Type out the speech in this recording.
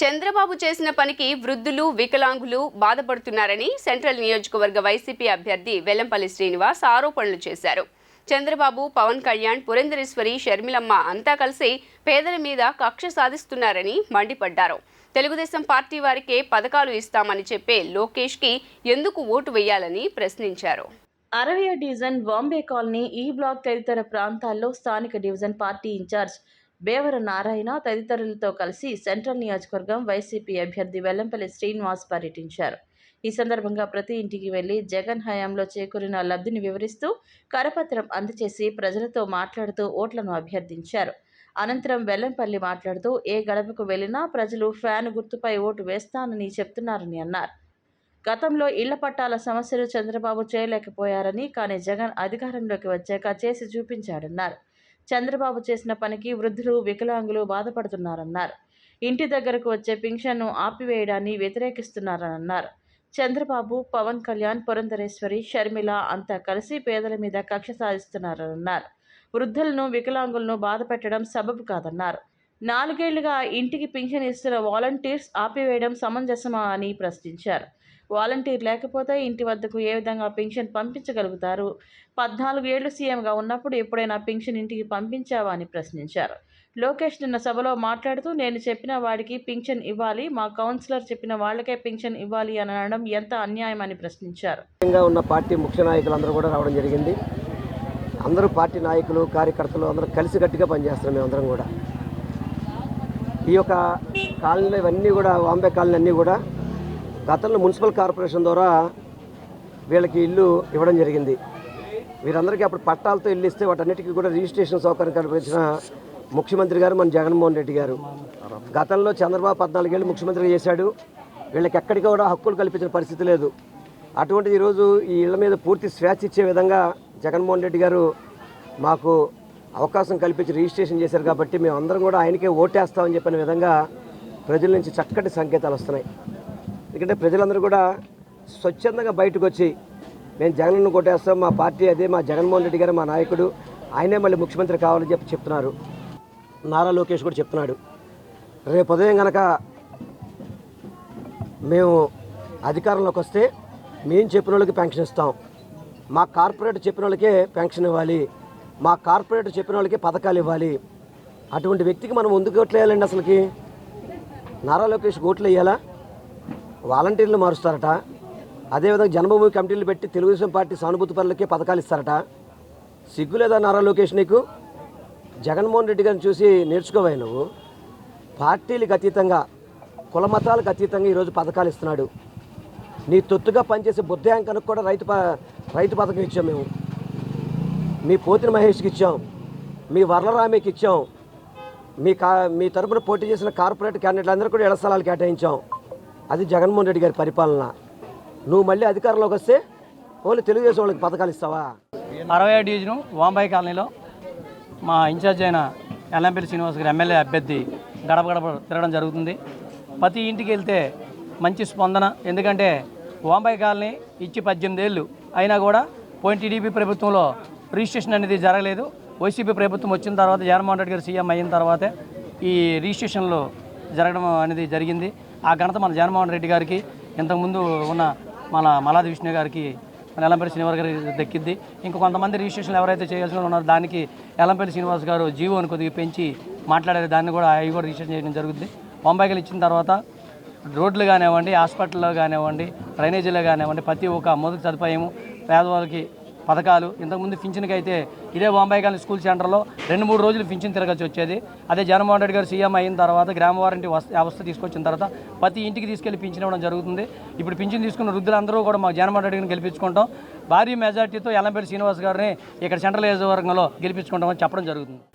చంద్రబాబు చేసిన పనికి వృద్ధులు వికలాంగులు బాధపడుతున్నారని సెంట్రల్ నియోజకవర్గ వైసీపీ అభ్యర్థి వెల్లంపల్లి శ్రీనివాస్ ఆరోపణలు చేశారు. చంద్రబాబు పవన్ కళ్యాణ్ పురంధరేశ్వరి షర్మిలమ్మ అంతా కలిసి పేదల మీద కక్ష సాధిస్తున్నారని మండిపడ్డారు. తెలుగుదేశం పార్టీ వారికే పథకాలు ఇస్తామని చెప్పే లోకేష్కి ఎందుకు ఓటు వేయాలని ప్రశ్నించారు. అరవై division Bombay colony E block తదితర ప్రాంతాల్లో స్థానిక division party incharge Bevara Narayana తదితరులతో కలిసి సెంట్రల్ నియోజకవర్గం వైసీపీ అభ్యర్థి వెల్లంపల్లి శ్రీనివాస్ పర్యటించారు. ఈ సందర్భంగా ప్రతి ఇంటికి వెళ్ళి జగన్ హయాంలో చేకూరిన లబ్ధిని వివరిస్తూ కరపత్రం అందజేసి ప్రజలతో మాట్లాడుతూ ఓట్లను అభ్యర్థించారు. అనంతరం వెల్లంపల్లి మాట్లాడుతూ ఏ గడపకు వెళ్ళినా ప్రజలు ఫ్యాన్ గుర్తుపై ఓటు వేస్తానని చెప్తున్నారని అన్నారు. గతంలో ఇళ్ళ పట్టాల సమస్యలు చంద్రబాబు చేయలేకపోయారని కానీ జగన్ అధికారంలోకి వచ్చాక చేసి చూపించాడన్నారు. చంద్రబాబు చేసిన పనికి వృద్ధులు వికలాంగులు బాధపడుతున్నారన్నారు. ఇంటి దగ్గరకు వచ్చే పింఛన్ను ఆపివేయడాన్ని వ్యతిరేకిస్తున్నారన్నారు. చంద్రబాబు పవన్ కళ్యాణ్ పురంధరేశ్వరి షర్మిల అంతా కలిసి పేదల మీద కక్ష సాధిస్తున్నారన్నారు. వృద్ధులను వికలాంగులను బాధ పెట్టడం సబబు కాదన్నారు. నాలుగేళ్ళుగా ఇంటికి పింఛన్ ఇస్తున్న వాలంటీర్స్ ఆపివేయడం సమంజసమా అని ప్రశ్నించారు. వాలంటీర్ లేకపోతే ఇంటి వద్దకు ఏ విధంగా పెన్షన్ పంపించగలుగుతారు? పద్నాలుగు ఏళ్ళు సీఎంగా ఉన్నప్పుడు ఎప్పుడైనా పెన్షన్ ఇంటికి పంపించావా అని ప్రశ్నించారు. లోకేష్ నిన్న సభలో మాట్లాడుతూ నేను చెప్పిన వాడికి పింఛన్ ఇవ్వాలి మా కౌన్సిలర్ చెప్పిన వాళ్ళకే పింఛన్ ఇవ్వాలి అని అనడం ఎంత అన్యాయం అని ప్రశ్నించారు. ఉన్న పార్టీ ముఖ్య నాయకులు అందరూ కూడా రావడం జరిగింది. అందరూ పార్టీ నాయకులు కార్యకర్తలు అందరూ కలిసికట్టుగా పనిచేస్తున్నాం మేమందరం కూడా. ఈ యొక్క కాలనీలు ఇవన్నీ కూడా వాంబే కాలనీ అన్నీ కూడా గతంలో మున్సిపల్ కార్పొరేషన్ ద్వారా వీళ్ళకి ఇల్లు ఇవ్వడం జరిగింది. వీరందరికీ అప్పుడు పట్టాలతో ఇల్లు ఇస్తే వాటన్నిటికీ కూడా రిజిస్ట్రేషన్ సౌకర్యం కల్పించిన ముఖ్యమంత్రి గారు మన జగన్మోహన్ రెడ్డి గారు. గతంలో చంద్రబాబు పద్నాలుగేళ్ళు ముఖ్యమంత్రి చేశాడు. వీళ్ళకి ఎక్కడికి కూడా హక్కులు కల్పించిన పరిస్థితి లేదు. అటువంటిది ఈరోజు ఈ ఇళ్ళ మీద పూర్తి స్వేచ్ఛ ఇచ్చే విధంగా జగన్మోహన్ రెడ్డి గారు మాకు అవకాశం కల్పించి రిజిస్ట్రేషన్ చేశారు కాబట్టి మేము అందరం కూడా ఆయనకే ఓటేస్తామని చెప్పిన విధంగా ప్రజల నుంచి చక్కటి సంకేతాలు వస్తున్నాయి. ఎందుకంటే ప్రజలందరూ కూడా స్వచ్ఛందంగా బయటకు వచ్చి మేము జగన్ను కొట్టేస్తాం మా పార్టీ అదే మా జగన్మోహన్ రెడ్డి గారు మా నాయకుడు ఆయనే మళ్ళీ ముఖ్యమంత్రి కావాలని చెప్పి చెప్తున్నారు. నారా లోకేష్ కూడా చెప్తున్నాడు. రేపు ఉదయం కనుక మేము అధికారంలోకి వస్తే మేము చెప్పిన వాళ్ళకి పెన్షన్ ఇస్తాం. మా కార్పొరేట్ చెప్పిన వాళ్ళకే పెన్షన్ ఇవ్వాలి. మా కార్పొరేట్ చెప్పిన వాళ్ళకి పథకాలు ఇవ్వాలి. అటువంటి వ్యక్తికి మనం ముందుకు ఓట్లు వేయాలండి అసలుకి? నారా లోకేష్ ఓట్లు వేయాలా? వాలంటీర్లు మారుస్తారట. అదేవిధంగా జన్మభూమి కమిటీలు పెట్టి తెలుగుదేశం పార్టీ సానుభూతి పనులకే పథకాలు ఇస్తారట. సిగ్గు లేదా నారా లోకేష్ నీకు? జగన్మోహన్ రెడ్డి గారిని చూసి నేర్చుకోవాలి నువ్వు. పార్టీలకు అతీతంగా కుల మతాలకు అతీతంగా ఈరోజు పథకాలు ఇస్తున్నాడు. నీ తొత్తుగా పనిచేసే బుద్ధయాంకనకు కూడా రైతు ప రైతు పథకం ఇచ్చాం మేము. మీ పోతిన మహేష్కి ఇచ్చాం. మీ వర్లరామికి ఇచ్చాం. మీ కా మీ తరపున పోటీ చేసిన కార్పొరేట్ క్యాండిడేట్లందరూ కూడా ఇళ్ళ స్థలాలు కేటాయించాం. అది జగన్మోహన్ రెడ్డి గారి పరిపాలన. నువ్వు మళ్ళీ అధికారంలోకి వస్తే ఓన్లీ తెలుగుదేశం వాళ్ళకి పథకాలు ఇస్తావా? అరవై డివిజను వాంబాయి కాలనీలో మా ఇన్ఛార్జ్ అయిన ఎల్లంపల్లి శ్రీనివాస్ గారి ఎమ్మెల్యే అభ్యర్థి గడప గడప తిరగడం జరుగుతుంది. ప్రతి ఇంటికి వెళ్తే మంచి స్పందన. ఎందుకంటే వాంబాయి కాలనీ ఇచ్చి పద్దెనిమిది ఏళ్ళు అయినా కూడా పోయిన టీడీపీ ప్రభుత్వంలో రిజిస్ట్రేషన్ అనేది జరగలేదు. వైసీపీ ప్రభుత్వం వచ్చిన తర్వాత జగన్మోహన్ రెడ్డి గారు సీఎం అయిన తర్వాతే ఈ రిజిస్ట్రేషన్లు జరగడం అనేది జరిగింది. ఆ ఘనత మన జగన్మోహన్ రెడ్డి గారికి ఇంతకుముందు ఉన్న మన మలాది విష్ణు గారికి మన ఎల్లంపల్లి శ్రీనివాస్ గారికి దక్కింది ఇంకా కొంతమంది రిజిస్ట్రేషన్లు ఎవరైతే చేయాల్సి ఉన్నారో దానికి ఎల్లంపల్లి శ్రీనివాస్ గారు జీవోని కొద్దిగా పెంచి మాట్లాడారు. దాన్ని కూడా అవి కూడా రిజిస్ట్రేషన్ చేయడం జరుగుతుంది బొంబాయికి ఇచ్చిన తర్వాత రోడ్లు కానివ్వండి హాస్పిటల్లో కానివ్వండి డ్రైనేజీలో కానివ్వండి ప్రతి ఒక్క మొదటి సదుపాయము పేదవాళ్ళకి పథకాలు. ఇంతకుముందు పింఛన్కి అయితే ఇదే బాంబాయి కాలనీ స్కూల్ సెంటర్లో రెండు మూడు రోజులు పింఛన్ తిరగచ్చు వచ్చేది. అదే జగన్మోహన్ రెడ్డి గారు సీఎం అయిన తర్వాత గ్రామ వారంటీ వస్త వ్యవస్థ తీసుకొచ్చిన తర్వాత ప్రతి ఇంటికి తీసుకెళ్ళి పింఛన్ ఇవ్వడం జరుగుతుంది. ఇప్పుడు పింఛన్ తీసుకున్న వృద్ధులందరూ కూడా మాకు జగన్మోహన్ రెడ్డి గారిని గెలిపించుకుంటాం. భారీ మెజార్టీతో ఎల్లంపేట శ్రీనివాస్ గారిని ఇక్కడ సెంట్రల్ నియోజకవర్గంలో గెలిపించుకుంటామని చెప్పడం జరుగుతుంది.